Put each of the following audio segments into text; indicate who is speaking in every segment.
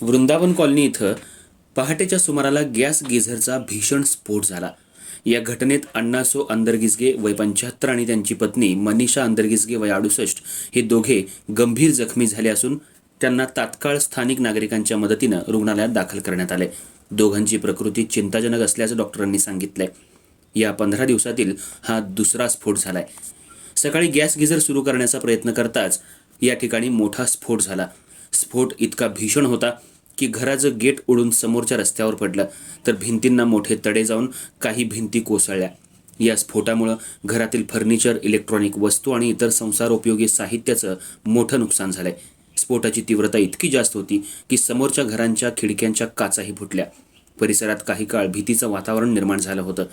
Speaker 1: Vrindavan colony इथं पहाटेच्या सुमाराला गॅस गिझरचा भीषण स्फोट झाला. या घटनेत अण्णासो अंदरगिजगे वय पंच्याहत्तर आणि त्यांची पत्नी मनीषा अंदरगिजगे वय अडुसष्ट हे दोघे गंभीर जखमी झाले असून त्यांना तात्काळ स्थानिक नागरिकांच्या मदतीनं रुग्णालयात दाखल करण्यात आले. दोघांची प्रकृती चिंताजनक असल्याचं डॉक्टरांनी सांगितलंय. या पंधरा दिवसातील हा दुसरा स्फोट झालाय. सकाळी गॅस गिझर सुरू करण्याचा प्रयत्न करताच या ठिकाणी मोठा स्फोट झाला. स्फोट इतका भीषण होता की घराचं गेट उडून समोरच्या रस्त्यावर पडलं. तर भिंतींना मोठे तडे जाऊन काही भिंती कोसळल्या. या स्फोटामुळं घरातील फर्निचर इलेक्ट्रॉनिक वस्तू आणि इतर संसारोपयोगी साहित्याचं मोठं नुकसान झालंय. स्फोटाची तीव्रता इतकी जास्त होती की समोरच्या घरांच्या खिडक्यांच्या काचाही फुटल्या. परिसरात काही काळ भीतीचं वातावरण निर्माण झालं होतं.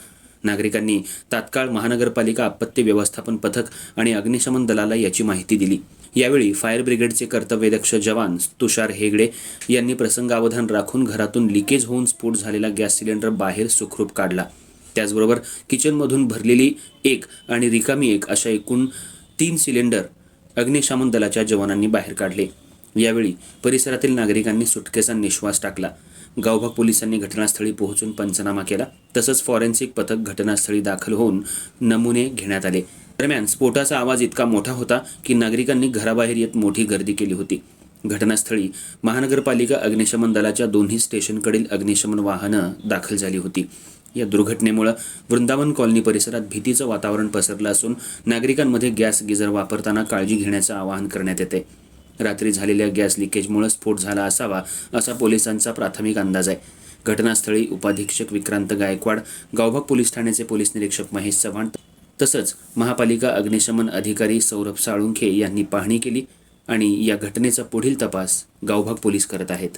Speaker 1: नागरिकांनी तात्काळ महानगरपालिका आपत्ती व्यवस्थापन पथक आणि अग्निशमन दलाला याची माहिती दिली. यावेळी फायर ब्रिगेडचे कर्तव्यदक्ष जवान तुषार हेगडे यांनी प्रसंगावधान राखून घरातून लिकेज होऊन स्फोट झालेला गॅस सिलेंडर बाहेर सुखरूप काढला. त्याचबरोबर किचनमधून भरलेली एक आणि रिकामी एक अशा एकूण तीन सिलेंडर अग्निशमन दलाच्या जवानांनी बाहेर काढले. यावेळी परिसरातील नागरिकांनी सुटकेचा निश्वास टाकला. गावभाग पोलिसांनी घटनास्थळी पोहोचून पंचनामा केला. तसंच फॉरेन्सिक पथक घटनास्थळी दाखल होऊन नमुने घेण्यात आले. दरम्यान स्फोटाचा आवाज इतका मोठा होता की नागरिकांनी घराबाहेर येत मोठी गर्दी केली होती. घटनास्थळी महानगरपालिका अग्निशमन दलाच्या दोन्ही स्टेशनकडील अग्निशमन वाहनं दाखल झाली होती. या दुर्घटनेमुळे वृंदावन कॉलनी परिसरात भीतीचं वातावरण पसरलं असून नागरिकांमध्ये गॅस गिजर वापरताना काळजी घेण्याचं आवाहन करण्यात येते. रात्री झालेल्या गॅस लिकेजमुळे स्फोट झाला असावा असा पोलिसांचा प्राथमिक अंदाज आहे. घटनास्थळी उपाधीक्षक विक्रांत गायकवाड गावभाग पोलीस ठाण्याचे पोलीस निरीक्षक महेश चव्हाण तसंच महापालिका अग्निशमन अधिकारी सौरभ साळुंखे यांनी पाहणी केली आणि या घटनेचा पुढील तपास गावभाग पोलीस करत आहेत.